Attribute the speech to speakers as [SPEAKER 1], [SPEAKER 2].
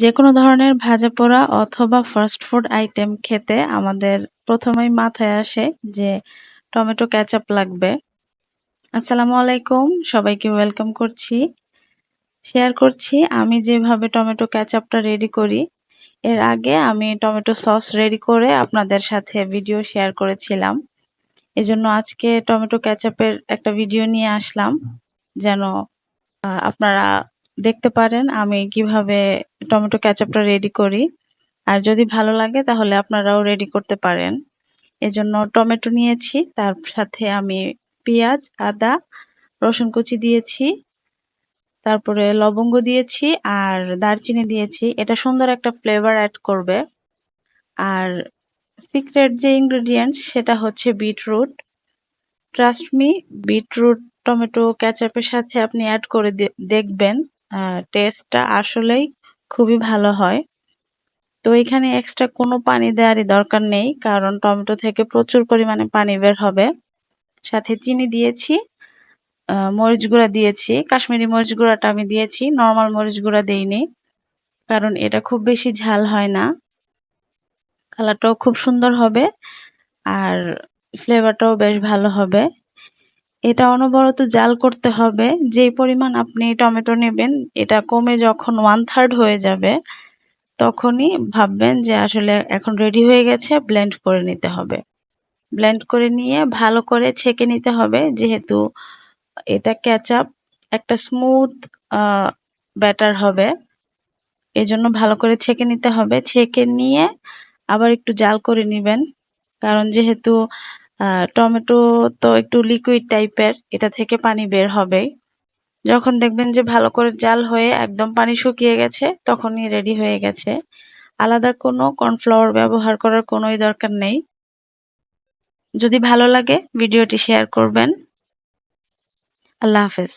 [SPEAKER 1] যে কোনো ধরনের ভাজা পোড়া অথবা ফাস্ট ফুড আইটেম খেতে আমাদের প্রথমেই মাথায় আসে যে টমেটো ক্যাচাপ লাগবে। আসসালামু আলাইকুম, সবাইকে ওয়েলকাম করছি। শেয়ার করছি, আমি যেভাবে টমেটো ক্যাচাপটা রেডি করি, এর আগে আমি টমেটো সস রেডি করে আপনাদের সাথে ভিডিও শেয়ার করেছিলাম। এজন্য আজকে টমেটো ক্যাচাপের একটা ভিডিও নিয়ে আসলাম, যেন আপনারা দেখতে পারেন আমি কীভাবে টমেটো ক্যাচাপটা রেডি করি। আর যদি ভালো লাগে, তাহলে আপনারাও রেডি করতে পারেন। এজন্য টমেটো নিয়েছি, তার সাথে আমি পেঁয়াজ, আদা, রসুন কুচি দিয়েছি, তারপরে লবঙ্গ দিয়েছি, আর দারচিনি দিয়েছি। এটা সুন্দর একটা ফ্লেভার অ্যাড করবে। আর সিক্রেট যে ইনগ্রেডিয়েন্টস সেটা হচ্ছে beetroot trust me beetroot tomato ক্যাচাপের সাথে আপনি অ্যাড করে দেখবেন। টেস্টটা আসলেই খুবই ভালো হয়। তো এখানে এক্সট্রা কোনো পানি দেওয়ারই দরকার নেই, কারণ টমেটো থেকে প্রচুর পরিমাণে পানি বের হবে। সাথে চিনি দিয়েছি মরিচ গুঁড়া দিয়েছি। কাশ্মীরি মরিচ গুঁড়াটা আমি দিয়েছি নর্মাল মরিচ গুঁড়া দিইনি, কারণ এটা খুব বেশি ঝাল হয় না। কালারটাও খুব সুন্দর হবে, আর ফ্লেভারটাও বেশ ভালো হবে। এটা অনবরত জাল করতে হবে। যে পরিমাণ আপনি টমেটো নেবেন, এটা কমে যখন ওয়ান থার্ড হয়ে যাবে, তখনই ভাববেন যে আসলে এখন রেডি হয়ে গেছে ব্লেন্ড করে নিতে হবে। ব্লেন্ড করে নিয়ে ভালো করে ছেঁকে নিতে হবে, যেহেতু এটা ক্যাচাপ একটা স্মুথ ব্যাটার হবে। এজন্য ভালো করে ছেঁকে নিতে হবে। ছেঁকে নিয়ে আবার একটু জাল করে নেবেন, কারণ যেহেতু টমেটো তো একটু লিকুইড টাইপের এটা থেকে পানি বের হবে যখন দেখবেন যে ভালো করে জাল হয়ে একদম পানি শুকিয়ে গেছে, তখনই রেডি হয়ে গেছে। আলাদা কোনো কর্নফ্লাওয়ার ব্যবহার করার কোনোই দরকার নেই। যদি ভালো লাগে, ভিডিওটি শেয়ার করবেন। আল্লাহ হাফেজ।